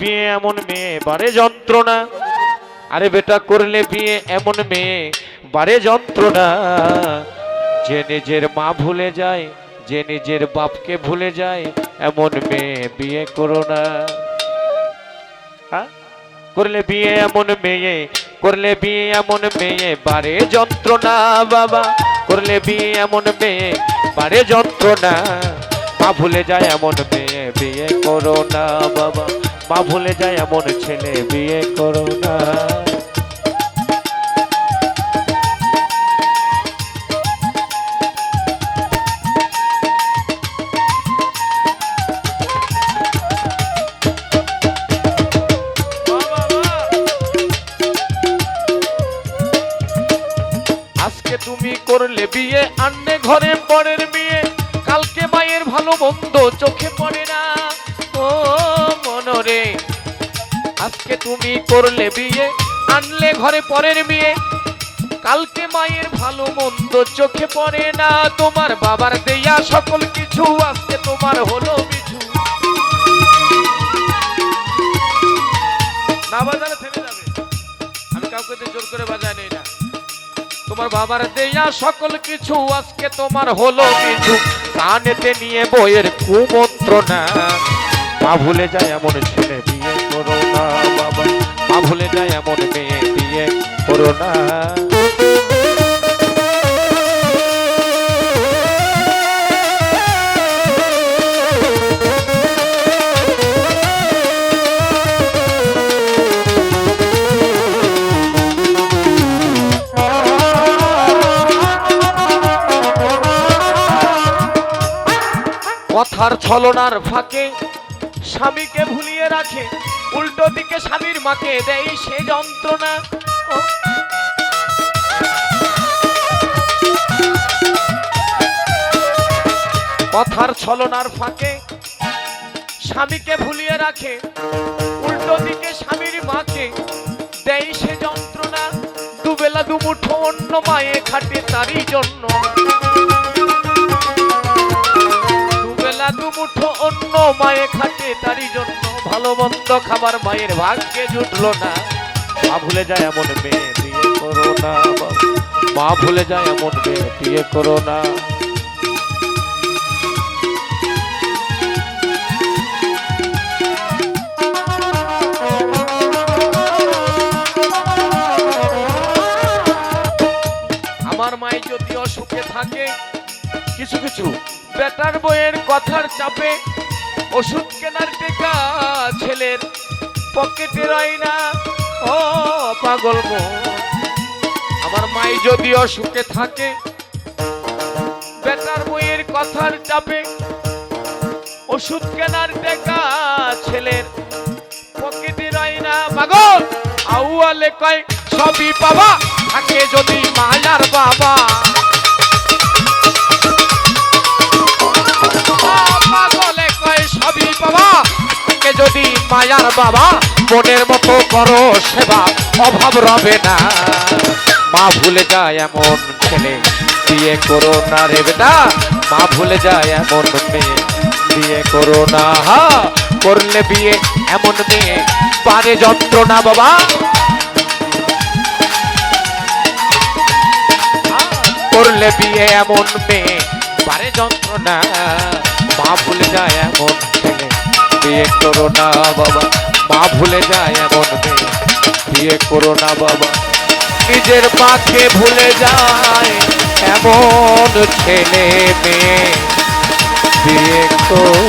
বিয়ে এমন মেয়ে, বারে যন্ত্রণা। আরে বেটা, করলে বিয়ে এমন মেয়ে, বারে যন্ত্রণা। যে নিজের মা ভুলে যায়, যে নিজের বাপকে ভুলে যায়, এমন মেয়ে বিয়ে করো না। হ্যাঁ? করলে বিয়ে এমন মেয়ে, করলে বিয়ে এমন মেয়ে, বারে যন্ত্রণা, বাবা। করলে বিয়ে এমন মেয়ে, বারে যন্ত্রণা। মা ভুলে যায়, এমন মেয়ে বিয়ে করো না, বাবা। মা ভুলে যায় এমন ছেলে, বিয়ে করো না। আজকে তুমি করলে বিয়ে, আন্নে ঘরে পরের বিয়ে। কালকে মায়ের ভালো মন্দ চোখে পড়ে না। তুমি করলে বিয়ে, আনলে ঘরে পরের বিয়ে। কালকে মায়ের ভালো মন্দ চোখে পড়ে না, তোমার বাবার দেয়া সকল কিছু আজকে তোমার হলো কিছু না বাজারে থেমে যাবে। আমি কাউকে জোর করে বাজায় নেই না। তোমার বাবার দেয়া সকল কিছু আজকে তোমার হলো কিছু কানেতে নিয়ে বইয়ের কুমন্ত্রণা। মা ভুলে যায় এমন ছেলে বিয়ে করো না। মা ভুলে যায় এমন মেয়ে বিয়ে করো না। কথার ছলনার ফাঁকে স্বামীকে ভুলিয়ে রাখে, উল্টো দিকে স্বামীর মাকে দেয় সে যন্ত্রণা। কথার ছলনার ফাঁকে স্বামীকে ভুলিয়ে রাখে, উল্টো দিকে স্বামীর মাকে দেয় সে যন্ত্রণা। দুবেলা দুমুঠো অন্য মায়ে খাটে তারই জন্য। দুবেলা দুমুঠো অন্য মায়ে খাটে তারই জন্য ভালো মন্দ খাবার মায়ের ভাগ্যে জুটলো না। মা ভুলে যায় এমন মেয়ে, বিয়ে করো না মা ভুলে যায় এমন মেয়ে, বিয়ে করো না। আমার মায়ে যদি অসুখে থাকে, কিছু কিছু বেটার বইয়ের কথার চাপে ওষুধ কেনার টেকা ছেলের পকেটে রয় না। ও পাগল আমার মাই যদি অসুখে থাকে, বেটার বইয়ের কথার চাপে ওষুধ কেনার টেকা ছেলের পকেটে রয় না। পাগল! আউয়ালে কয়, সবই পাবা থাকে যদি মায়ার বাবা। মায়ার বাবা, মনের মতো করো সেবা, অভাব রবে না। মা ভুলে যায় এমন ছেলে, বিয়ে করো না রে বেটা। মা ভুলে যায় এমন মেয়ে, বিয়ে করো না। হা, করলে বিয়ে এমন মেয়ে, পারে যন্ত্রণা বাবা। করলে বিয়ে এমন মেয়ে, পারে যন্ত্রণা। মা ভুলে যায় এমন ছেলে বিয়ে করো না বাবা। মা ভুলে যায় এমন মেয়ে বিয়ে করো না বাবা। নিজের মাকে ভুলে যায় এমন ছেলে মেয়ে। বিয়ে করো